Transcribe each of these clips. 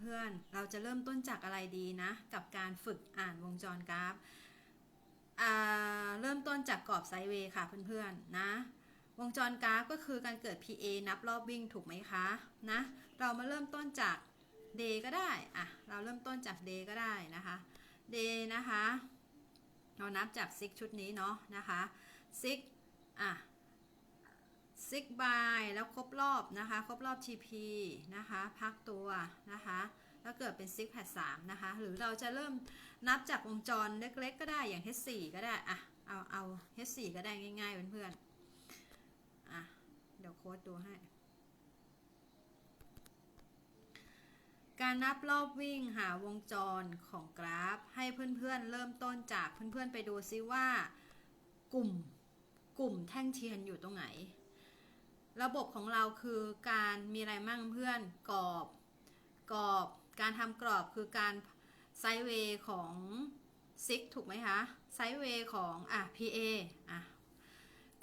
เพื่อนๆ เราจะเริ่มต้นจากอะไรดีนะ กับการฝึกอ่านวงจรกราฟาเริ่มต้นจากกรอบไซด์เวย์ค่ะเพื่อนๆ นะ วงจรกราฟก็คือการเกิด PA นับรอบวิ่งถูกไหมคะนะ เรามาเริ่มต้นจาก day ก็ได้อะเราเริ่มต้นจาก day ก็ได้นะคะ day นะคะ เรานับจากซิกชุดนี้เนาะนะคะซิกอะ ซิกบายแล้วครบรอบนะคะ ครบรอบ TP นะคะ พักตัวนะคะแล้วเกิดเป็นซิกแพดสามนะคะ หรือเราจะเริ่มนับจากวงจรเล็กๆ ก็ได้อย่าง H4 ก็ได้อะเอาเอา H4 ก็ได้ง่ายๆเพื่อนๆอะเดี๋ยวโค้ดดูให้ การนับรอบวิ่งหาวงจรของกราฟ ให้เพื่อนๆ เริ่มต้นจากเพื่อนๆ ไปดูซิว่า กลุ่มกลุ่มแท่งเทียนอยู่ตรงไหน ระบบของเราคือการมีอะไรมั่งเพื่อนกรอบ กรอบ การทำกรอบคือการไซเวย์ของซิกถูกไหมคะไซเวย์ของอะ PA อะ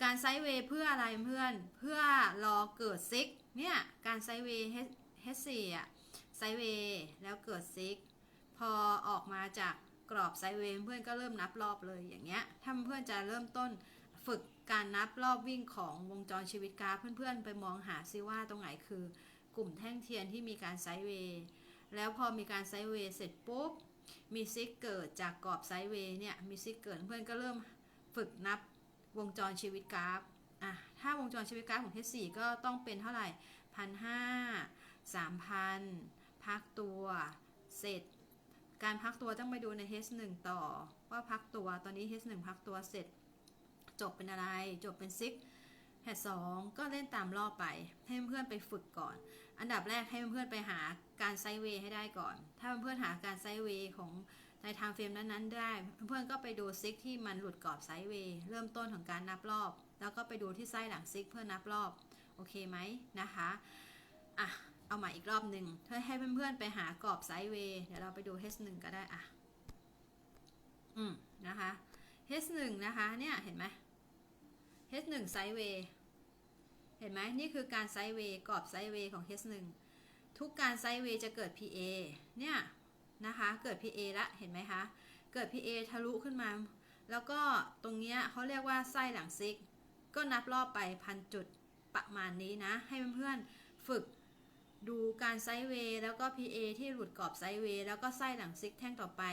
การไซเวย์เพื่ออะไรเพื่อนเพื่อรอเกิดซิกเนี่ยการไซด์เวย์ H4 อะไซเวย์แล้วเกิดซิกพอออกมาจากกรอบไซเวย์เพื่อนก็เริ่มนับรอบเลยอย่างเงี้ยถ้าเพื่อนจะเริ่มต้นฝึก การนับรอบวิ่งของวงจรชีวิตกราฟเพื่อนๆ ไปมองหาซิว่าตรงไหนคือกลุ่มแท่งเทียนที่มีการไซด์เวย์แล้วพอมีการไซด์เวย์เสร็จปุ๊บมีซิกเกิดจากกรอบไซด์เวย์เนี่ยมีซิกเกิดเพื่อนก็เริ่มฝึกนับวงจรชีวิตกราฟอะถ้าวงจรชีวิตกราฟของ H4 ก็ต้องเป็นเท่าไหร่พันห้าสามพันพักตัวเสร็จ การพักตัวต้องไปดูใน H1 ต่อว่าพักตัวตอนนี้ H1 พักตัวเสร็จ จบเป็นอะไร จบเป็นซิกแพทสองก็เล่นตามรอบไป ให้เพื่อนไปฝึกก่อน อันดับแรกให้เพื่อนไปหาการไซด์เวย์ให้ได้ก่อน ถ้าเพื่อนหาการไซด์เวย์ของในทางเฟรมนั้นๆได้ เพื่อนก็ไปดูซิกที่มันหลุดกรอบไซด์เวย์เริ่มต้นของการนับรอบ แล้วก็ไปดูที่ไส้หลังซิกเพื่อนับรอบ โอเคไหมนะคะ อะ เอาใหม่อีกรอบหนึ่งเพื่อให้เพื่อนๆไปหากรอบไซด์เวย์เดี๋ยวเราไปดู H1 ก็ได้อะ อืมนะคะ H1 นะคะ เนี่ยเห็นไหม H1 ไซด์เวย์เห็นไหมนี่คือการไซด์เวย์กรอบไซด์เวย์ของ H1 ทุกการไซด์เวย์จะเกิด PA เนี่ยนะคะเกิด PA ละเห็นไหมคะเกิด PA ทะลุขึ้นมา แล้วก็ตรงเนี้ยเขาเรียกว่าไส้หลังซิก ก็นับรอบไปพันจุดประมาณนี้นะ ให้เพื่อนๆฝึกดูการไซด์เวย์แล้วก็ PA ที่หลุดกรอบไซด์เวย์แล้วก็ไส้หลังซิกแท่งต่อไป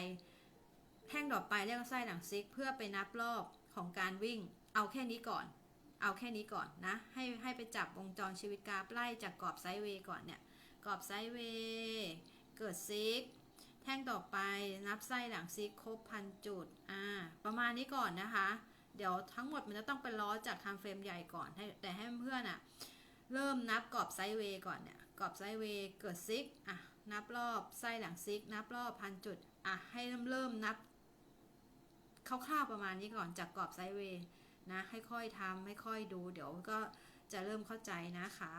แท่งต่อไปเรียกว่าไส้หลังซิก เพื่อไปนับรอบของการวิ่ง เอาแค่นี้ก่อน เอาแค่นี้ก่อนนะ ให้ให้ไปจับวงจรชีวิตกราฟไล่จากกรอบไซด์เวย์ก่อนเนี่ย กรอบไซด์เวย์เกิดซิกแท่งต่อไปนับไส้หลังซิกครบพันจุด อ่า ประมาณนี้ก่อนนะคะ เดี๋ยวทั้งหมดมันจะต้องเป็นล้อจากทำเฟรมใหญ่ก่อน แต่ให้เพื่อนอะเริ่มนับกรอบไซด์เวย์ก่อนเนี่ย กรอบไซด์เวย์เกิดซิกอะ นับรอบไส้หลังซิก นับรอบพันจุด อะ ให้เริ่มเริ่มนับคร่าวๆประมาณนี้ก่อนจากกรอบไซด์เวย์ นะค่อยๆทำค่อยๆดู เดี๋ยวก็จะเริ่มเข้าใจนะคะ